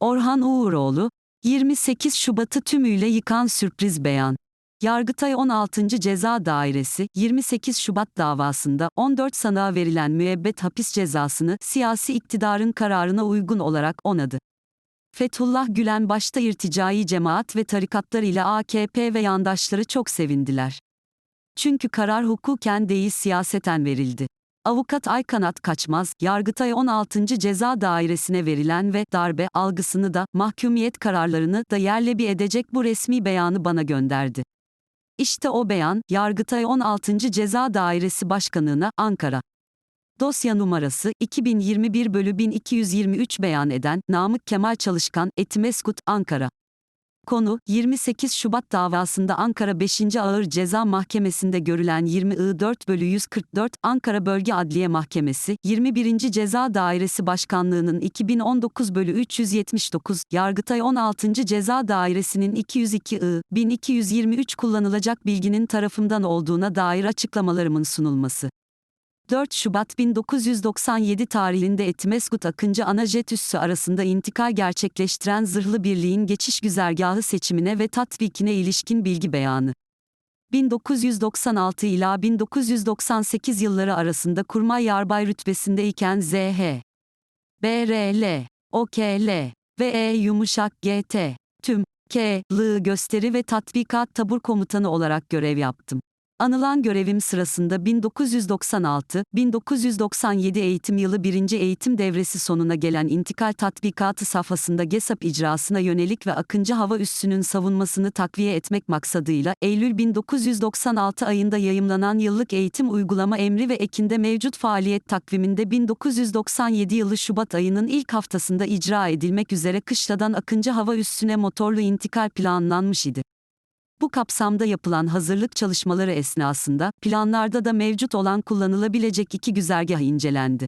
Orhan Uğuroğlu, 28 Şubat'ı tümüyle yıkan sürpriz beyan. Yargıtay 16. Ceza Dairesi, 28 Şubat davasında 14 sanığa verilen müebbet hapis cezasını siyasi iktidarın kararına uygun olarak onadı. Fethullah Gülen başta irticai cemaat ve tarikatlar ile AKP ve yandaşları çok sevindiler. Çünkü karar hukuken değil siyaseten verildi. Avukat Aykanat Kaçmaz, Yargıtay 16. Ceza Dairesi'ne verilen ve darbe algısını da, mahkumiyet kararlarını da yerle bir edecek bu resmi beyanı bana gönderdi. İşte o beyan, Yargıtay 16. Ceza Dairesi Başkanlığına, Ankara. Dosya numarası 2021 bölü 1223 beyan eden Namık Kemal Çalışkan, Etimeskut, Ankara. Konu, 28 Şubat davasında Ankara 5. Ağır Ceza Mahkemesi'nde görülen 20 I 4 bölü 144, Ankara Bölge Adliye Mahkemesi, 21. Ceza Dairesi Başkanlığı'nın 2019 bölü 379, Yargıtay 16. Ceza Dairesi'nin 202 I, 1223 kullanılacak bilginin tarafından olduğuna dair açıklamalarımın sunulması. 4 Şubat 1997 tarihinde Etimeskut Akıncı Anajet Üssü arasında intikal gerçekleştiren zırhlı birliğin geçiş güzergahı seçimine ve tatbikine ilişkin bilgi beyanı. 1996 ila 1998 yılları arasında kurmay yarbay rütbesindeyken ZH, BRL, OKL ve E yumuşak GT, tüm, K, L gösteri ve tatbikat tabur komutanı olarak görev yaptım. Anılan görevim sırasında 1996-1997 eğitim yılı birinci eğitim devresi sonuna gelen intikal tatbikatı safhasında GESAP icrasına yönelik ve Akıncı Hava Üssü'nün savunmasını takviye etmek maksadıyla Eylül 1996 ayında yayımlanan yıllık eğitim uygulama emri ve ekinde mevcut faaliyet takviminde 1997 yılı Şubat ayının ilk haftasında icra edilmek üzere Kışla'dan Akıncı Hava Üssü'ne motorlu intikal planlanmış idi. Bu kapsamda yapılan hazırlık çalışmaları esnasında, planlarda da mevcut olan kullanılabilecek iki güzergah incelendi.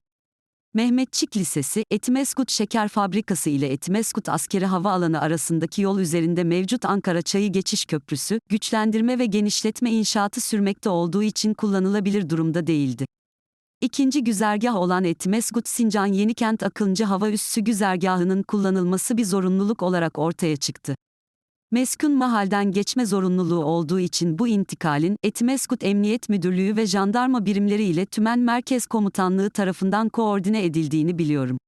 Mehmetçik Lisesi, Etimeskut Şeker Fabrikası ile Etimeskut Askeri Havaalanı arasındaki yol üzerinde mevcut Ankara Çayı Geçiş Köprüsü, güçlendirme ve genişletme inşaatı sürmekte olduğu için kullanılabilir durumda değildi. İkinci güzergah olan Etimeskut Sincan Yenikent Akıncı Hava Üssü güzergahının kullanılması bir zorunluluk olarak ortaya çıktı. Meskun mahalden geçme zorunluluğu olduğu için bu intikalin Etimeskut Emniyet Müdürlüğü ve jandarma birimleri ile Tümen Merkez Komutanlığı tarafından koordine edildiğini biliyorum.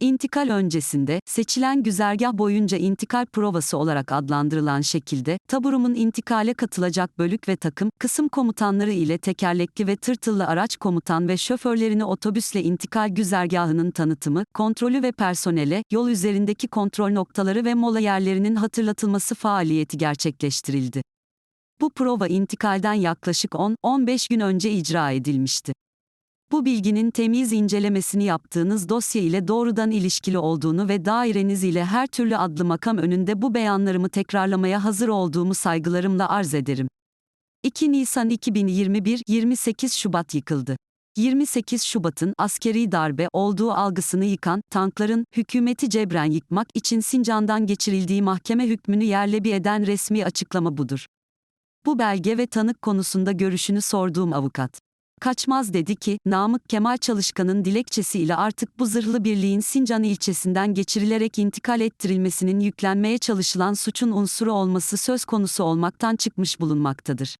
İntikal öncesinde, seçilen güzergah boyunca intikal provası olarak adlandırılan şekilde, taburumun intikale katılacak bölük ve takım, kısım komutanları ile tekerlekli ve tırtıllı araç komutan ve şoförlerini otobüsle intikal güzergahının tanıtımı, kontrolü ve personele, yol üzerindeki kontrol noktaları ve mola yerlerinin hatırlatılması faaliyeti gerçekleştirildi. Bu prova intikalden yaklaşık 10-15 gün önce icra edilmişti. Bu bilginin temiz incelemesini yaptığınız dosya ile doğrudan ilişkili olduğunu ve daireniz ile her türlü adlı makam önünde bu beyanlarımı tekrarlamaya hazır olduğumu saygılarımla arz ederim. 2 Nisan 2021 28 Şubat yıkıldı. 28 Şubat'ın askeri darbe olduğu algısını yıkan tankların hükümeti cebren yıkmak için Sincan'dan geçirildiği mahkeme hükmünü yerle bir eden resmi açıklama budur. Bu belge ve tanık konusunda görüşünü sorduğum avukat Kaçmaz dedi ki, Namık Kemal Çalışkan'ın dilekçesiyle artık bu zırhlı birliğin Sincan ilçesinden geçirilerek intikal ettirilmesinin yüklenmeye çalışılan suçun unsuru olması söz konusu olmaktan çıkmış bulunmaktadır.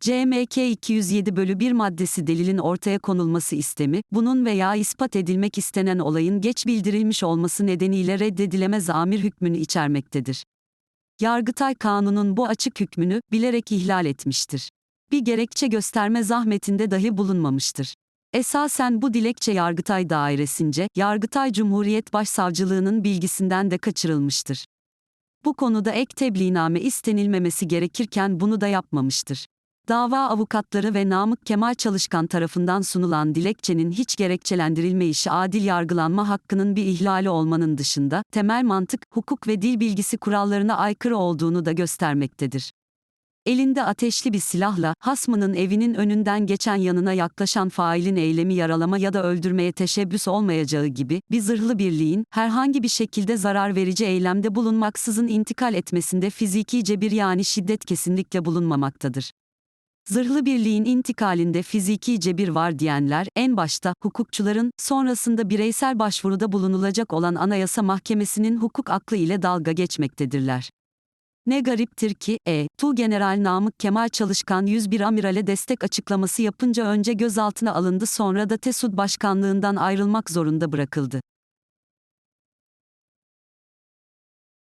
CMK 207 bölü 1 maddesi delilin ortaya konulması istemi, bunun veya ispat edilmek istenen olayın geç bildirilmiş olması nedeniyle reddedilemez amir hükmünü içermektedir. Yargıtay Kanun'un bu açık hükmünü bilerek ihlal etmiştir bir gerekçe gösterme zahmetinde dahi bulunmamıştır. Esasen bu dilekçe Yargıtay Dairesince, Yargıtay Cumhuriyet Başsavcılığının bilgisinden de kaçırılmıştır. Bu konuda ek tebliğname istenilmemesi gerekirken bunu da yapmamıştır. Dava avukatları ve Namık Kemal Çalışkan tarafından sunulan dilekçenin hiç gerekçelendirilme işi adil yargılanma hakkının bir ihlali olmanın dışında, temel mantık, hukuk ve dil bilgisi kurallarına aykırı olduğunu da göstermektedir. Elinde ateşli bir silahla, hasmının evinin önünden geçen yanına yaklaşan failin eylemi yaralama ya da öldürmeye teşebbüs olmayacağı gibi, bir zırhlı birliğin, herhangi bir şekilde zarar verici eylemde bulunmaksızın intikal etmesinde fiziki cebir yani şiddet kesinlikle bulunmamaktadır. Zırhlı birliğin intikalinde fiziki cebir var diyenler, en başta hukukçuların, sonrasında bireysel başvuruda bulunulacak olan Anayasa Mahkemesi'nin hukuk aklı ile dalga geçmektedirler. Ne gariptir ki, E. Tuğgeneral Namık Kemal Çalışkan 101 amirale destek açıklaması yapınca önce gözaltına alındı sonra da TESUD başkanlığından ayrılmak zorunda bırakıldı.